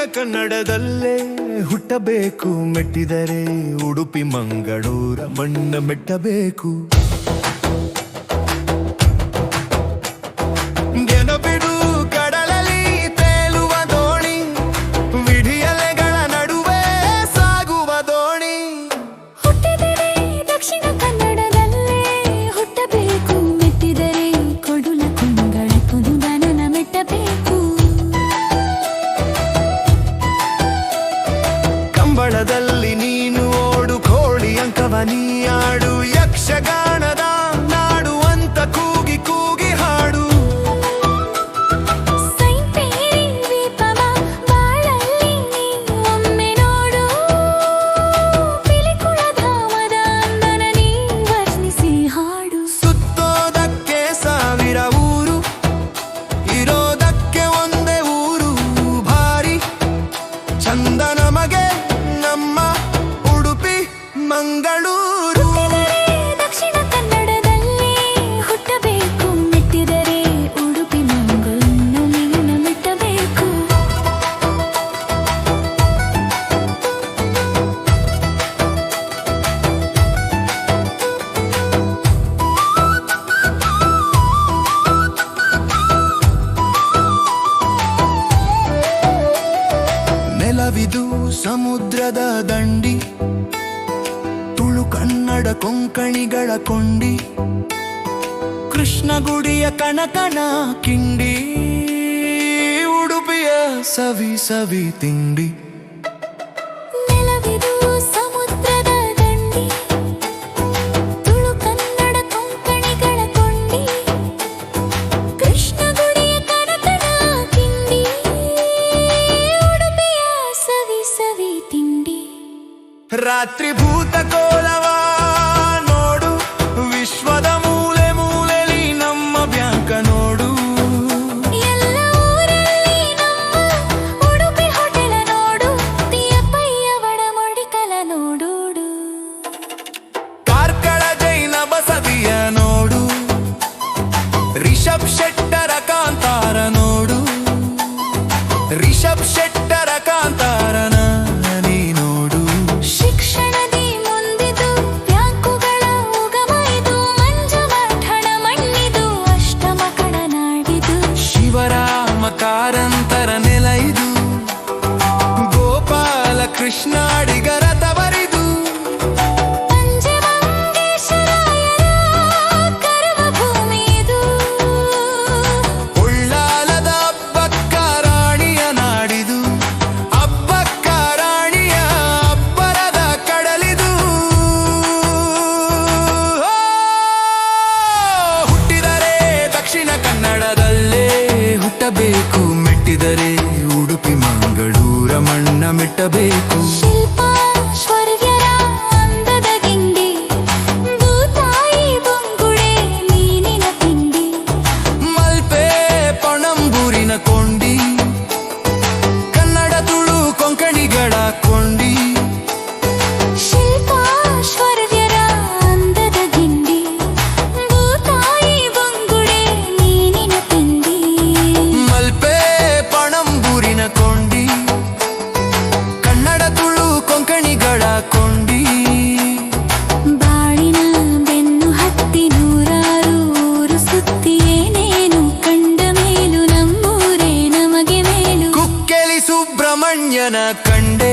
ದಕ್ಷಿಣ ಕನ್ನಡದಲ್ಲೇ ಹುಟ್ಟಬೇಕು ಮೆಟ್ಟಿದರೆ ಉಡುಪಿ ಮಂಗಳೂರ ಮಣ್ಣ ಮೆಟ್ಟಬೇಕು. ಮಂಗಳೂರು. ದಕ್ಷಿಣ ಕನ್ನಡದಲ್ಲಿ ಹುಟ್ಟಬೇಕು ಮೆಟ್ಟಿದರೆ ಉಡುಪಿ ಮಂಗಳೂರು ನಿನ್ನ ಮೆಟ್ಟಬೇಕು. ನೆಲವಿದು ಸಮುದ್ರದ ದಂಡಿ ಕೊಂಕಣಿಗಳ ಕೊಂಡಿ ಕೃಷ್ಣಗುಡಿಯ ಕಣಕಣ ಕಿಂಡಿ ಉಡುಪಿಯ ಸವಿ ಸವಿ ತಿಂಡಿ రాత్రి భూత కోలవా ರಿಷಬ್ ಶೆಟ್ಟರ ಕಾಂತಾರ ನೋಡು. ರಿಷಬ್ ಕ್ಷಣಮಿಟ್ಟಬೇಕು ಕೊಂಡಿ ಬಾಳಿನ ಬೆನ್ನು ಹತ್ತಿ ನೂರಾರೂರು ಸುತ್ತಿ ಏನೇನು ಕಂಡ ಮೇಲೂ ನಮ್ಮೂರೇ ನಮಗೆ ಮೇಲೂ. ಕುಕ್ಕೆಲಿ ಸುಬ್ರಹ್ಮಣ್ಯನ ಕಂಡೆ.